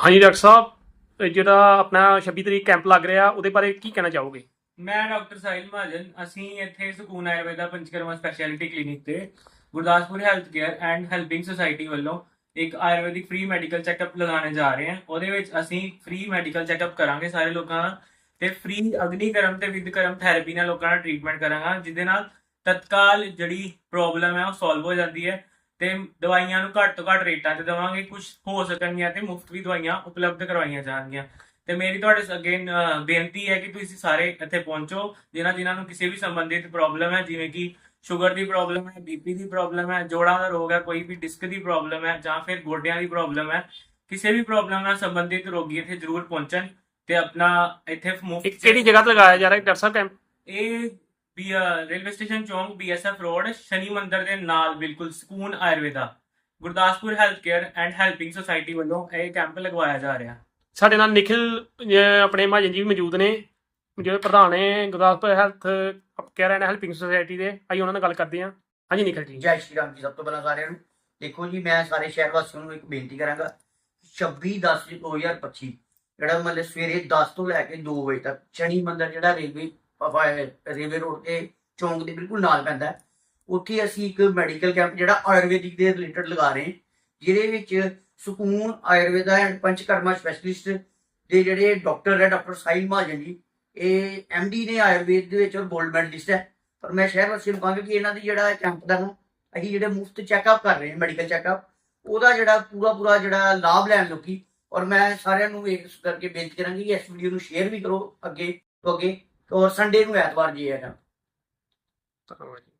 ਹਾਂਜੀ, ਡਾਕਟਰ ਸਾਹਿਬ, ਇਹ ਜਿਹੜਾ ਆਪਣਾ 26 ਤਰੀਕ ਕੈਂਪ ਲੱਗ ਰਿਹਾ, ਉਹਦੇ ਬਾਰੇ ਕੀ ਕਹਿਣਾ ਚਾਹੋਗੇ? ਮੈਂ ਡਾਕਟਰ ਸਾਹਿਲ ਮਹਾਜਨ, ਅਸੀਂ ਇੱਥੇ ਸਕੂਨ ਆਯੁਰਵੇਦਾ ਪੰਚਕਰਮਾ ਸਪੈਸ਼ਲਿਟੀ ਕਲੀਨਿਕ ਤੇ Gurdaspur health care and helping society ਵੱਲੋਂ ਇੱਕ ਆਯੁਰਵੈਦਿਕ ਫ੍ਰੀ ਮੈਡੀਕਲ ਚੈੱਕਅਪ ਲਗਾਉਣੇ ਜਾ ਰਹੇ ਹਾਂ। ਉਹਦੇ ਵਿੱਚ ਅਸੀਂ ਫ੍ਰੀ ਮੈਡੀਕਲ ਚੈੱਕਅਪ ਕਰਾਂਗੇ ਸਾਰੇ ਲੋਕਾਂ ਦਾ ਤੇ ਫ੍ਰੀ ਅਗਨੀਕਰਮ ਤੇ ਵਿਦਕਰਮ ਥੈਰੇਪੀ ਨਾਲ ਲੋਕਾਂ ਦਾ ਟ੍ਰੀਟਮੈਂਟ ਕਰਾਂਗਾ, ਜਿਹਦੇ ਨਾਲ ਤਤਕਾਲ ਜਿਹੜੀ ਪ੍ਰੋਬਲਮ ਹੈ ਉਹ ਸੋਲਵ ਹੋ ਜਾਂਦੀ ਹੈ। ਤੇ ਦਵਾਈਆਂ ਨੂੰ ਘੱਟ ਤੋਂ ਘੱਟ ਰੇਟਾਂ ਤੇ ਦੇਵਾਂਗੇ ਕੁਝ ਹੋ ਸਕਣਗੀਆਂ ਤੇ ਮੁਫਤ ਵੀ ਦਵਾਈਆਂ ਉਪਲਬਧ ਕਰਵਾਈਆਂ ਜਾਣਗੀਆਂ। ਤੇ ਮੇਰੀ ਤੁਹਾਡੇ ਅੱਗੇ ਅਹ, ਬੇਨਤੀ ਹੈ ਕਿ ਤੁਸੀਂ ਸਾਰੇ ਇੱਥੇ ਪਹੁੰਚੋ ਜਿਨ੍ਹਾਂ ਜਿਨ੍ਹਾਂ ਨੂੰ ਕਿਸੇ ਵੀ ਸੰਬੰਧਿਤ ਪ੍ਰੋਬਲਮ ਹੈ ਜਿਵੇਂ ਕਿ ਸ਼ੂਗਰ ਦੀ ਪ੍ਰੋਬਲਮ ਹੈ ਬੀਪੀ ਦੀ ਪ੍ਰੋਬਲਮ ਹੈ ਜੋੜਾਂ ਦਾ ਰੋਗ ਹੈ ਕੋਈ ਵੀ ਡਿਸਕ ਦੀ ਪ੍ਰੋਬਲਮ ਹੈ ਜਾਂ ਫਿਰ ਗੋਡਿਆਂ ਦੀ ਪ੍ਰੋਬਲਮ ਹੈ ਕਿਸੇ ਵੀ ਪ੍ਰੋਬਲਮ ਨਾਲ ਸੰਬੰਧਿਤ ਰੋਗੀ ਇੱਥੇ ਜ਼ਰੂਰ ਪਹੁੰਚਣ ਤੇ ਆਪਣਾ ਇੱਥੇ ਮੁਫਤ ਕਿਹੜੀ ਜਗ੍ਹਾ ਤੇ ਲਗਾਇਆ ਜਾ ਰਿਹਾ ਡਾਕਟਰ ਸਾਹਿਬ ਕੈਂਪ? ਇਹ ਵੀ ਰੇਲਵੇ ਸਟੇਸ਼ਨ ਚੌਂਕ ਬੀਐਸਐਫ ਰੋਡ ਸ਼ਨੀ ਮੰਦਿਰ ਦੇ ਨਾਲ ਬਿਲਕੁਲ Sukoon Ayurveda. Gurdaspur health care and helping society ਵੱਲੋਂ ਇਹ ਕੈਂਪ ਲਗਵਾਇਆ ਜਾ ਰਿਹਾ। ਸਾਡੇ ਨਾਲ ਅਹ, ਆਪਣੇ ਮਹਾਜਨ ਜੀ ਵੀ ਮੌਜੂਦ ਨੇ। ਜਿਹੜੇ ਪ੍ਰਧਾਨ ਨੇ Gurdaspur health care and helping society ਦੇ। ਅਸੀਂ ਉਹਨਾਂ ਨਾਲ ਗੱਲ ਕਰਦੇ ਹਾਂ। ਹਾਂਜੀ ਨਿਖਿਲ ਜੀ। ਜੈ ਸ਼੍ਰੀ ਰਾਮ ਜੀ ਸਭ ਤੋਂ ਪਹਿਲਾਂ ਸਾਰਿਆਂ ਨੂੰ। ਦੇਖੋ ਜੀ ਮੈਂ ਸਾਰੇ ਸ਼ਹਿਰ ਵਾਸੀਆਂ ਨੂੰ ਇੱਕ ਬੇਨਤੀ ਕਰਾਂਗਾ 26 10 2025 ਜਿਹੜਾ ਮਤਲਬ ਸਵੇਰੇ 10 ਤੋਂ ਲੈ ਕੇ 2 ਵਜੇ ਤੱਕ ਸ਼ਨੀ ਮੰਦਰ ਜਿਹੜਾ ਰੇਲਵੇ ਰੇਲਵੇ ਰੋਡ ਤੇ ਚੌਂਕ ਦੇ ਬਿਲਕੁਲ ਨਾਲ ਪੈਂਦਾ ਉੱਥੇ ਅਸੀਂ ਇੱਕ ਮੈਡੀਕਲ ਕੈਂਪ ਜਿਹੜਾ ਆਯੁਰਵੈਦਿਕ ਦੇ ਰਿਲੇਟਡ ਲਗਾ ਰਹੇ ਜਿਹਦੇ ਵਿੱਚ ਸਕੂਨ, ਆਯੁਰਵੇਦਾ ਐਂਡ ਪੰਚਕਰਮਾ ਸਪੈਸ਼ਲਿਸਟ ਦੇ ਜਿਹੜੇ ਡਾਕਟਰ ਹੈ, ਡਾਕਟਰ ਸਾਹਿਲ ਮਹਾਜਨ ਜੀ, ਇਹ ਐਮਡੀ ਨੇ ਆਯੁਰਵੇਦ ਦੇ ਵਿੱਚ ਔਰ ਗੋਲਡ ਮੈਡਲਿਸਟ ਹੈ। ਪਰ ਮੈਂ ਸ਼ਹਿਰ ਵਾਸੀ ਨੂੰ ਕਹਾਂਗਾ ਕਿ ਇਹਨਾਂ ਦੀ ਜਿਹੜਾ ਕੈਂਪ ਦਾ ਨਾ, ਅਸੀਂ ਜਿਹੜੇ ਮੁਫਤ ਚੈੱਕਅਪ ਕਰ ਰਹੇ ਹਾਂ, ਮੈਡੀਕਲ ਚੈੱਕਅਪ, ਉਹਦਾ ਜਿਹੜਾ ਪੂਰਾ ਪੂਰਾ ਜਿਹੜਾ ਲਾਭ ਲੈਣ ਲੋਕੀ, ਔਰ ਮੈਂ ਸਾਰਿਆਂ ਨੂੰ ਇਸ ਕਰਕੇ ਬੇਨਤੀ ਕਰਾਂਗੀ ਕਿ ਇਸ ਵੀਡੀਓ ਨੂੰ ਸ਼ੇਅਰ ਵੀ ਕਰੋ ਅੱਗੇ ਤੋਂ ਅੱਗੇ। ਔਰ ਸੰਡੇ ਨੂੰ ਐਤਵਾਰ ਜੀ ਹੈ ਨਾ ਧੰਨਵਾਦ ਜੀ।